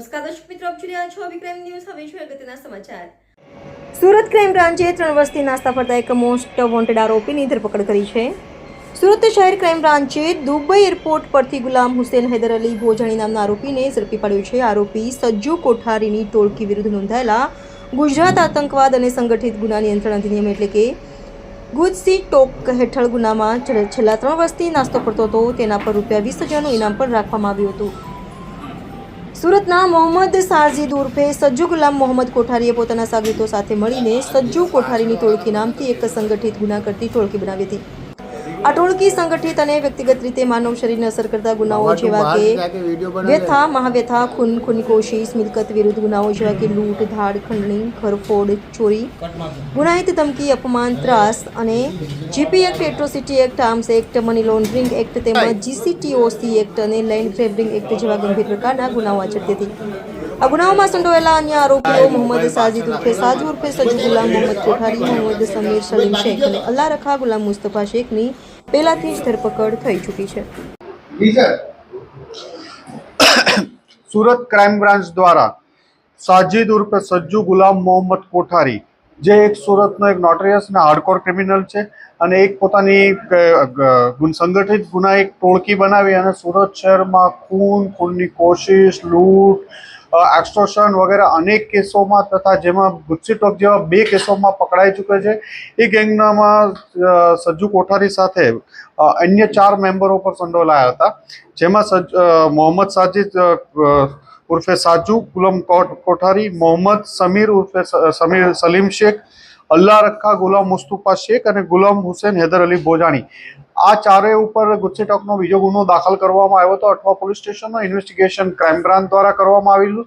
નમસ્કાર દર્શક મિત્રો, આપ જોઈ રહ્યા છો વિક્રમ ન્યૂઝ. હવે જોઈએ અગત્યના સમાચાર. સુરત ક્રાઇમ બ્રાન્ચે ત્રણ વર્ષથી નાસ્તા ફરતા એક મોસ્ટ વોન્ટેડ આરોપીની ધરપકડ કરી છે. સુરત શહેર ક્રાઇમ બ્રાન્ચે દુબઈ એરપોર્ટ પરથી ગુલામ હુસેન હૈદર અલી ભોજાણી નામના આરોપીને ઝડપી પાડ્યો છે. આરોપી સજ્જુ કોઠારીની ટોળકી વિરુદ્ધ નોંધાયેલા ગુજરાત આતંકવાદ અને સંગઠિત ગુના નિયંત્રણ અધિનિયમ એટલે કે ગુજસી ટોક હેઠળ ગુનામાં છેલ્લા ત્રણ વર્ષથી નાસ્તો કરતો હતો. તેના પર રૂપિયા વીસ હજારનું ઇનામ પણ રાખવામાં આવ્યું હતું. સુરતના મોહમ્મદ સાજીદ ઉર્ફે સજ્જુ ગુલામ મોહમ્મદ કોઠારીએ પોતાના સાગરીતો સાથે મળીને સજ્જુ કોઠારીની ટોળકી નામથી એક સંગઠિત ગુના કરતી ટોળકી બનાવી હતી. આ ટોળકી સંગઠિત અને વ્યક્તિગત રીતે માનવ શરીરને અસર કરતા ગુનાઓ જેવા કે વ્યથા મહાવ્યથા ખૂન ખૂની કોશિશ મિલકત વિરુદ્ધ ગુનાઓ જેવા કે લૂંટ ધાડ ખંડણી ખરફોડ ચોરી ગુનાહિત ધમકી અપમાન ત્રાસ અને GP act atrocity act arms act money laundering act તેમજ જીસીટીઓસી એક્ટ અને લેન્ડ ગ્રેબરિંગ એક્ટ જેવા ગંભીર પ્રકારના ગુનાઓ આચરતી હતી. આ ગુનાઓમાં સંડોવાયેલા અન્ય આરોપીઓ મોહમ્મદ સાજીદ ઉર્ફે સાજુ ઉર્ફે સજુ ગુલામ મોહમ્મદ કોઠારી મોહમ્મદ સમીર સલીમ શેખ અને અલ્લા રખા ગુલામ મુસ્તફા શેખની પહેલાથી જ ધરપકડ થઈ ચૂકી છે. સુરત ક્રાઇમ બ્રાન્ચ દ્વારા સાજિદ ઉર્ફે સજ્જુ ગુલામ મોહમ્મદ કોઠારી, જે એક સુરતનો એક નોટરિયસ અને હાર્ડકોર ક્રિમિનલ છે અને એક પોતાની સંગઠિત ગુના એક ટોળકી બનાવી અને સુરત શહેરમાં ખૂન, ખૂનની કોશિશ, લૂંટ એક્સટોર્શન વગેરે અનેક કેસોમાં તથા જેમાં ગુસ્સી ટોક જેવા બે કેસોમાં પકડાઈ ચૂક્યો છે. એ ગેંગનામાં સજ્જુ કોઠારી સાથે અન્ય ચાર મેમ્બરો પર સંડોવાયા હતા. જેમાં સજ મોહમ્મદ સાજિદ ઉર્ફે સાજુ કોટ- કોઠારી, મોહમ્મદ સમીર ઉર્ફે સમીર, સલીમ શેખ અલ્લાહ રખા ગુલામ મુસ્તુફા શેખ અને ગુલામ હુસેન હૈદર અલી ભોજાણી આ ચારેય ઉપર ગુસ્સી ટોકનો બીજો ગુનો દાખલ કરવામાં આવ્યો હતો. અઠવા પોલીસ સ્ટેશનનો ઇન્વેસ્ટિગેશન ક્રાઇમ બ્રાન્ચ દ્વારા કરવામાં આવેલું.